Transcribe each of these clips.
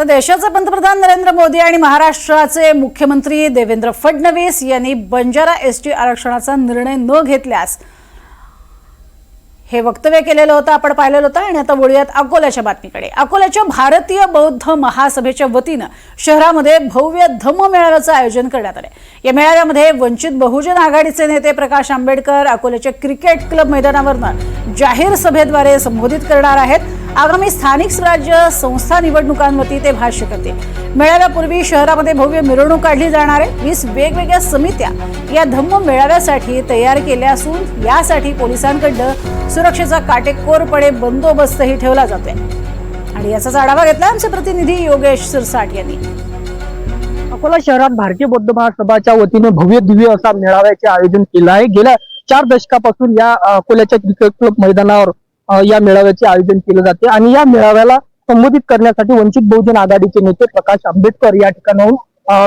तर देशाचे पंतप्रधान नरेंद्र मोदी आणि महाराष्ट्राचे मुख्यमंत्री देवेंद्र फडणवीस यांनी बंजारा एस टी आरक्षणाचा निर्णय न घेतल्यास हे वक्तव्य केलेलं होतं आपण पाहिलेलं होतं आणि आता वळूयात अकोल्याच्या बातमीकडे. अकोल्याच्या भारतीय बौद्ध महासभेच्या वतीनं शहरामध्ये भव्य धम्म मेळाव्याचं आयोजन करण्यात आलं या मेळाव्यामध्ये वंचित बहुजन आघाडीचे नेते प्रकाश आंबेडकर अकोल्याच्या क्रिकेट क्लब मैदानावरनं जाहीर सभेद्वारे संबोधित करणार आहेत. आगामी स्थानिक स्वराज्य संस्था निवडणुकांवरती ते भाष्य करतील. मेळाव्यापूर्वी शहरामध्ये भव्य मिरवणूक काढली जाणार आहे. वीस वेगवेगळ्या समित्या या धम्म मेळाव्यासाठी तयार केल्या असून यासाठी पोलिसांकडनं सुरक्षेचा काटेकोरपणे बंदोबस्तही ठेवला जातोय. आणि याचाच आढावा घेतला आमचे प्रतिनिधी योगेश सिरसाट यांनी. अकोला शहरात भारतीय बौद्ध महासभाच्या वतीने भव्य दिव्य असा मेळाव्याचे आयोजन केलं आहे. गेल्या चार दशकापासून या अकोल्याच्या क्रिकेट क्लब मैदानावर या मेळाव्याचे आयोजन केले जाते. आणि या मेळाव्याला संबोधित करण्यासाठी वंचित बहुजन आघाडीचे नेते प्रकाश आंबेडकर या ठिकाणाहून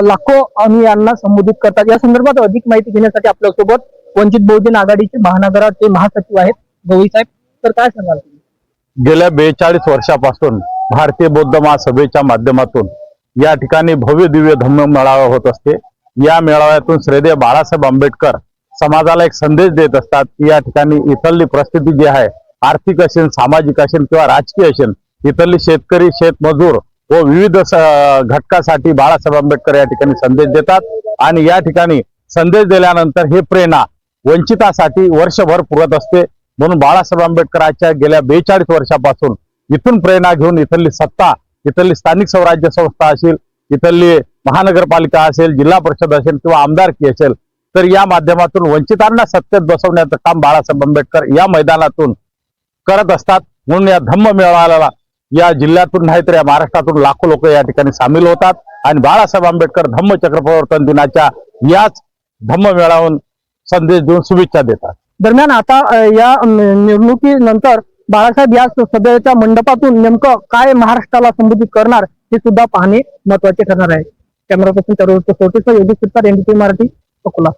लाखो लाखो यांना संबोधित करतात. या संदर्भात अधिक माहिती घेण्यासाठी आपल्यासोबत वंचित बहुजन आघाडीचे महानगराचे महासचिव आहेत. गवई साहेब तर काय सांगाल तुम्ही? गेल्या बेचाळीस वर्षापासून भारतीय बौद्ध महासभेच्या माध्यमातून या ठिकाणी भव्य दिव्य धम्म मेळावा होत असते या मेळाव्यातून श्रेय बाळासाहेब आंबेडकर समाजाला एक संदेश देत असतात की या ठिकाणी इथली परिस्थिती जी आहे आर्थिक असेल सामाजिक असेल किंवा राजकीय असेल इथली शेतकरी शेतमजूर व विविध घटकासाठी बाळासाहेब आंबेडकर या ठिकाणी संदेश देतात आणि या ठिकाणी संदेश दिल्यानंतर हे प्रेरणा वंचितासाठी वर्षभर पुरत असते म्हणून बाळासाहेब आंबेडकरांच्या गेल्या बेचाळीस वर्षापासून इथून प्रेरणा घेऊन इथली सत्ता इथली स्थानिक स्वराज्य संस्था असेल इथली महानगरपालिका असेल जिल्हा परिषद असेल किंवा आमदारकी असेल तर या माध्यमातून वंचितांना सत्तेत बसवण्याचं काम बाळासाहेब आंबेडकर या मैदानातून करत असतात. म्हणून या धम्म मेळाव्याला या जिल्ह्यातून नाही तर या महाराष्ट्रातून लाखो लोक या ठिकाणी सामील होतात. आणि बाळासाहेब आंबेडकर धम्म चक्रप्रवर्तन दिनाच्या याच धम्म मेळावून संदेश देऊन शुभेच्छा देतात. दरम्यान आता या निवडणुकीनंतर बाळासाहेब या सभेच्या मंडपातून नेमकं काय महाराष्ट्राला संबोधित करणार हे सुद्धा पाहणे महत्त्वाचे ठरणार आहे. कॅमेरा पर्सन चरवळ योगेश सिरसाट, एनडीटी मराठी अकोला.